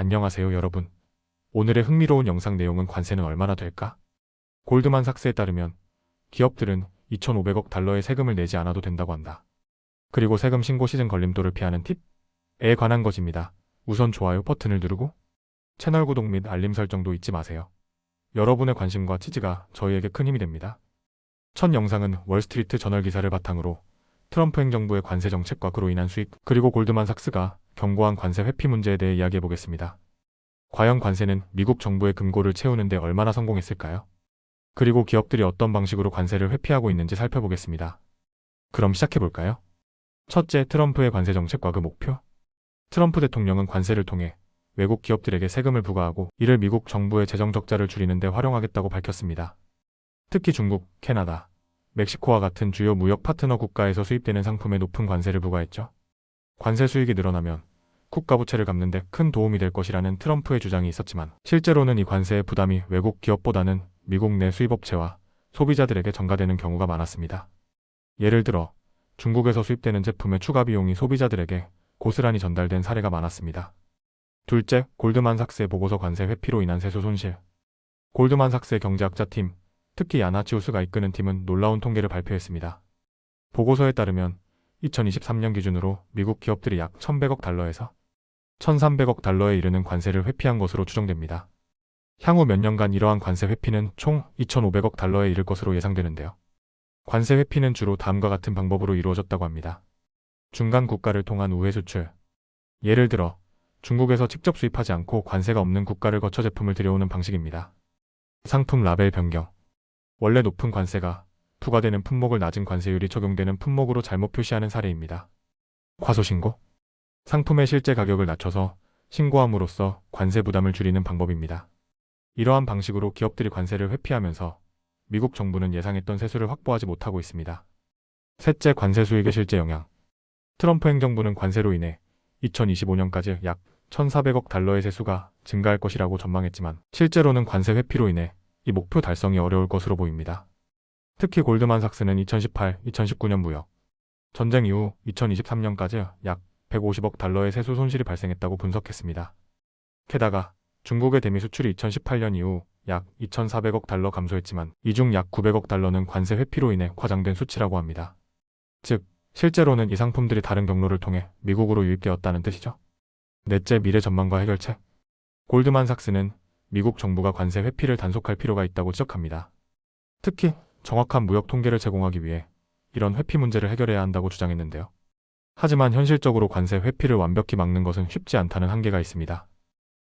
안녕하세요 여러분. 오늘의 흥미로운 영상 내용은 관세는 얼마나 될까? 골드만 삭스에 따르면 기업들은 2,500억 달러의 세금을 내지 않아도 된다고 한다. 그리고 세금 신고 시즌 걸림돌을 피하는 팁에 관한 것입니다. 우선 좋아요 버튼을 누르고 채널 구독 및 알림 설정도 잊지 마세요. 여러분의 관심과 지지가 저희에게 큰 힘이 됩니다. 첫 영상은 월스트리트 저널 기사를 바탕으로 트럼프 행정부의 관세 정책과 그로 인한 수익, 그리고 골드만삭스가 경고한 관세 회피 문제에 대해 이야기해 보겠습니다. 과연 관세는 미국 정부의 금고를 채우는데 얼마나 성공했을까요? 그리고 기업들이 어떤 방식으로 관세를 회피하고 있는지 살펴보겠습니다. 그럼 시작해 볼까요? 첫째, 트럼프의 관세 정책과 그 목표. 트럼프 대통령은 관세를 통해 외국 기업들에게 세금을 부과하고 이를 미국 정부의 재정 적자를 줄이는 데 활용하겠다고 밝혔습니다. 특히 중국, 캐나다, 멕시코와 같은 주요 무역 파트너 국가에서 수입되는 상품에 높은 관세를 부과했죠. 관세 수익이 늘어나면 국가 부채를 갚는 데 큰 도움이 될 것이라는 트럼프의 주장이 있었지만 실제로는 이 관세의 부담이 외국 기업보다는 미국 내 수입업체와 소비자들에게 전가되는 경우가 많았습니다. 예를 들어 중국에서 수입되는 제품의 추가 비용이 소비자들에게 고스란히 전달된 사례가 많았습니다. 둘째, 골드만삭스의 보고서 관세 회피로 인한 세수 손실. 골드만삭스의 경제학자팀, 특히 야나치우스가 이끄는 팀은 놀라운 통계를 발표했습니다. 보고서에 따르면 2023년 기준으로 미국 기업들이 약 1,100억 달러에서 1,300억 달러에 이르는 관세를 회피한 것으로 추정됩니다. 향후 몇 년간 이러한 관세 회피는 총 2,500억 달러에 이를 것으로 예상되는데요. 관세 회피는 주로 다음과 같은 방법으로 이루어졌다고 합니다. 중간 국가를 통한 우회 수출. 예를 들어 중국에서 직접 수입하지 않고 관세가 없는 국가를 거쳐 제품을 들여오는 방식입니다. 상품 라벨 변경. 원래 높은 관세가 부과되는 품목을 낮은 관세율이 적용되는 품목으로 잘못 표시하는 사례입니다. 과소신고. 상품의 실제 가격을 낮춰서 신고함으로써 관세 부담을 줄이는 방법입니다. 이러한 방식으로 기업들이 관세를 회피하면서 미국 정부는 예상했던 세수를 확보하지 못하고 있습니다. 셋째, 관세 수익의 실제 영향. 트럼프 행정부는 관세로 인해 2025년까지 약 1,400억 달러의 세수가 증가할 것이라고 전망했지만 실제로는 관세 회피로 인해 이 목표 달성이 어려울 것으로 보입니다. 특히 골드만삭스는 2018, 2019년 무역, 전쟁 이후 2023년까지 약 150억 달러의 세수 손실이 발생했다고 분석했습니다. 게다가 중국의 대미 수출이 2018년 이후 약 2,400억 달러 감소했지만 이 중 약 900억 달러는 관세 회피로 인해 과장된 수치라고 합니다. 즉, 실제로는 이 상품들이 다른 경로를 통해 미국으로 유입되었다는 뜻이죠. 넷째 미래 전망과 해결책. 골드만삭스는 미국 정부가 관세 회피를 단속할 필요가 있다고 지적합니다. 특히 정확한 무역 통계를 제공하기 위해 이런 회피 문제를 해결해야 한다고 주장했는데요. 하지만 현실적으로 관세 회피를 완벽히 막는 것은 쉽지 않다는 한계가 있습니다.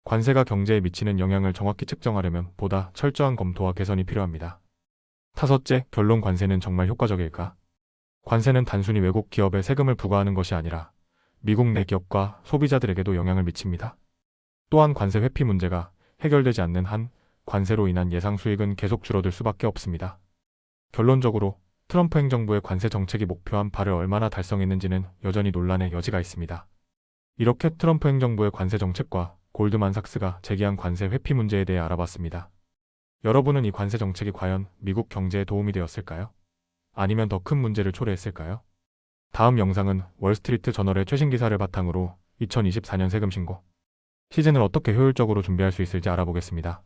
관세가 경제에 미치는 영향을 정확히 측정하려면 보다 철저한 검토와 개선이 필요합니다. 다섯째, 결론 관세는 정말 효과적일까? 관세는 단순히 외국 기업에 세금을 부과하는 것이 아니라 미국 내 기업과 소비자들에게도 영향을 미칩니다. 또한 관세 회피 문제가 해결되지 않는 한 관세로 인한 예상 수익은 계속 줄어들 수밖에 없습니다. 결론적으로 트럼프 행정부의 관세 정책이 목표한 바를 얼마나 달성했는지는 여전히 논란의 여지가 있습니다. 이렇게 트럼프 행정부의 관세 정책과 골드만삭스가 제기한 관세 회피 문제에 대해 알아봤습니다. 여러분은 이 관세 정책이 과연 미국 경제에 도움이 되었을까요? 아니면 더 큰 문제를 초래했을까요? 다음 영상은 월스트리트 저널의 최신 기사를 바탕으로 2024년 세금 신고 시즌을 어떻게 효율적으로 준비할 수 있을지 알아보겠습니다.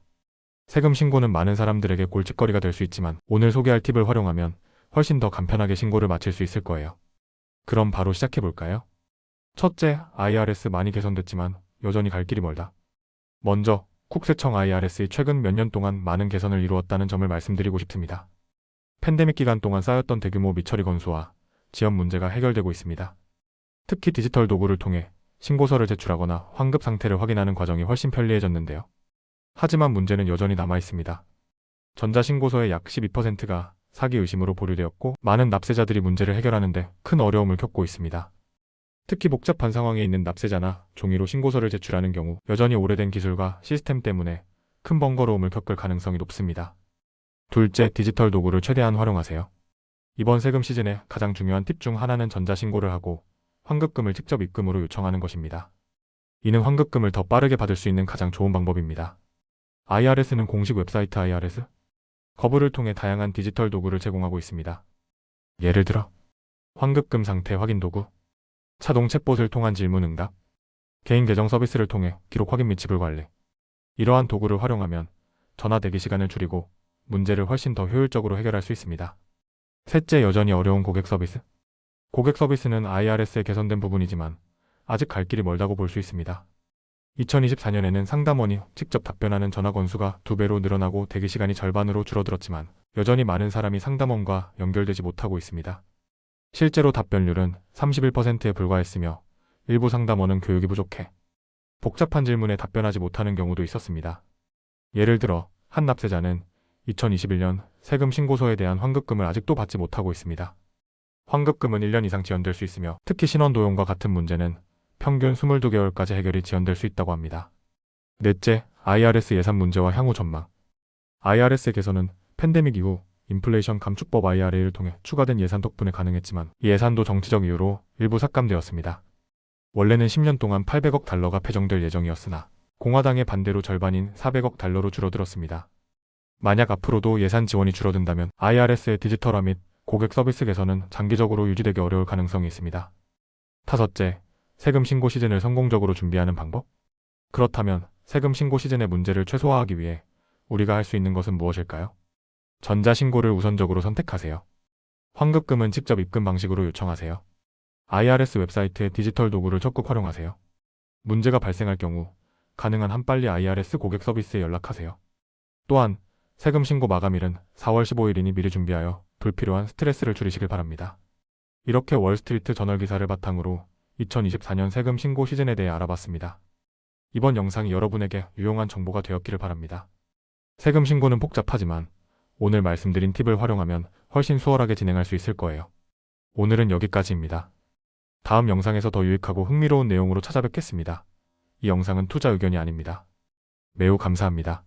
세금 신고는 많은 사람들에게 골칫거리가 될 수 있지만 오늘 소개할 팁을 활용하면 훨씬 더 간편하게 신고를 마칠 수 있을 거예요. 그럼 바로 시작해 볼까요? 첫째, IRS 많이 개선됐지만 여전히 갈 길이 멀다. 먼저 국세청 IRS의 최근 몇 년 동안 많은 개선을 이루었다는 점을 말씀드리고 싶습니다. 팬데믹 기간 동안 쌓였던 대규모 미처리 건수와 지연 문제가 해결되고 있습니다. 특히 디지털 도구를 통해 신고서를 제출하거나 환급 상태를 확인하는 과정이 훨씬 편리해졌는데요. 하지만 문제는 여전히 남아 있습니다. 전자신고서의 약 12%가 사기 의심으로 보류되었고 많은 납세자들이 문제를 해결하는데 큰 어려움을 겪고 있습니다. 특히 복잡한 상황에 있는 납세자나 종이로 신고서를 제출하는 경우 여전히 오래된 기술과 시스템 때문에 큰 번거로움을 겪을 가능성이 높습니다. 둘째, 디지털 도구를 최대한 활용하세요. 이번 세금 시즌에 가장 중요한 팁 중 하나는 전자신고를 하고 환급금을 직접 입금으로 요청하는 것입니다. 이는 환급금을 더 빠르게 받을 수 있는 가장 좋은 방법입니다. IRS는 공식 웹사이트 IRS 거부를 통해 다양한 디지털 도구를 제공하고 있습니다. 예를 들어 환급금 상태 확인 도구, 자동 챗봇을 통한 질문 응답, 개인 계정 서비스를 통해 기록 확인 및 지불 관리. 이러한 도구를 활용하면 전화 대기 시간을 줄이고 문제를 훨씬 더 효율적으로 해결할 수 있습니다. 셋째, 여전히 어려운 고객 서비스. 고객 서비스는 IRS에 개선된 부분이지만 아직 갈 길이 멀다고 볼 수 있습니다. 2024년에는 상담원이 직접 답변하는 전화 건수가 두 배로 늘어나고 대기 시간이 절반으로 줄어들었지만 여전히 많은 사람이 상담원과 연결되지 못하고 있습니다. 실제로 답변률은 31%에 불과했으며 일부 상담원은 교육이 부족해 복잡한 질문에 답변하지 못하는 경우도 있었습니다. 예를 들어 한 납세자는 2021년 세금 신고서에 대한 환급금을 아직도 받지 못하고 있습니다. 환급금은 1년 이상 지연될 수 있으며 특히 신원 도용과 같은 문제는 평균 22개월까지 해결이 지연될 수 있다고 합니다. 넷째, IRS 예산 문제와 향후 전망. IRS 개선은 팬데믹 이후 인플레이션 감축법 IRA를 통해 추가된 예산 덕분에 가능했지만 이 예산도 정치적 이유로 일부 삭감되었습니다. 원래는 10년 동안 800억 달러가 배정될 예정이었으나 공화당의 반대로 절반인 400억 달러로 줄어들었습니다. 만약 앞으로도 예산 지원이 줄어든다면 IRS의 디지털화 및 고객 서비스 개선은 장기적으로 유지되기 어려울 가능성이 있습니다. 다섯째, 세금 신고 시즌을 성공적으로 준비하는 방법? 그렇다면 세금 신고 시즌의 문제를 최소화하기 위해 우리가 할 수 있는 것은 무엇일까요? 전자신고를 우선적으로 선택하세요. 환급금은 직접 입금 방식으로 요청하세요. IRS 웹사이트의 디지털 도구를 적극 활용하세요. 문제가 발생할 경우 가능한 한 빨리 IRS 고객 서비스에 연락하세요. 또한 세금 신고 마감일은 4월 15일이니 미리 준비하여 불필요한 스트레스를 줄이시길 바랍니다. 이렇게 월스트리트 저널 기사를 바탕으로 2024년 세금 신고 시즌에 대해 알아봤습니다. 이번 영상이 여러분에게 유용한 정보가 되었기를 바랍니다. 세금 신고는 복잡하지만 오늘 말씀드린 팁을 활용하면 훨씬 수월하게 진행할 수 있을 거예요. 오늘은 여기까지입니다. 다음 영상에서 더 유익하고 흥미로운 내용으로 찾아뵙겠습니다. 이 영상은 투자 의견이 아닙니다. 매우 감사합니다.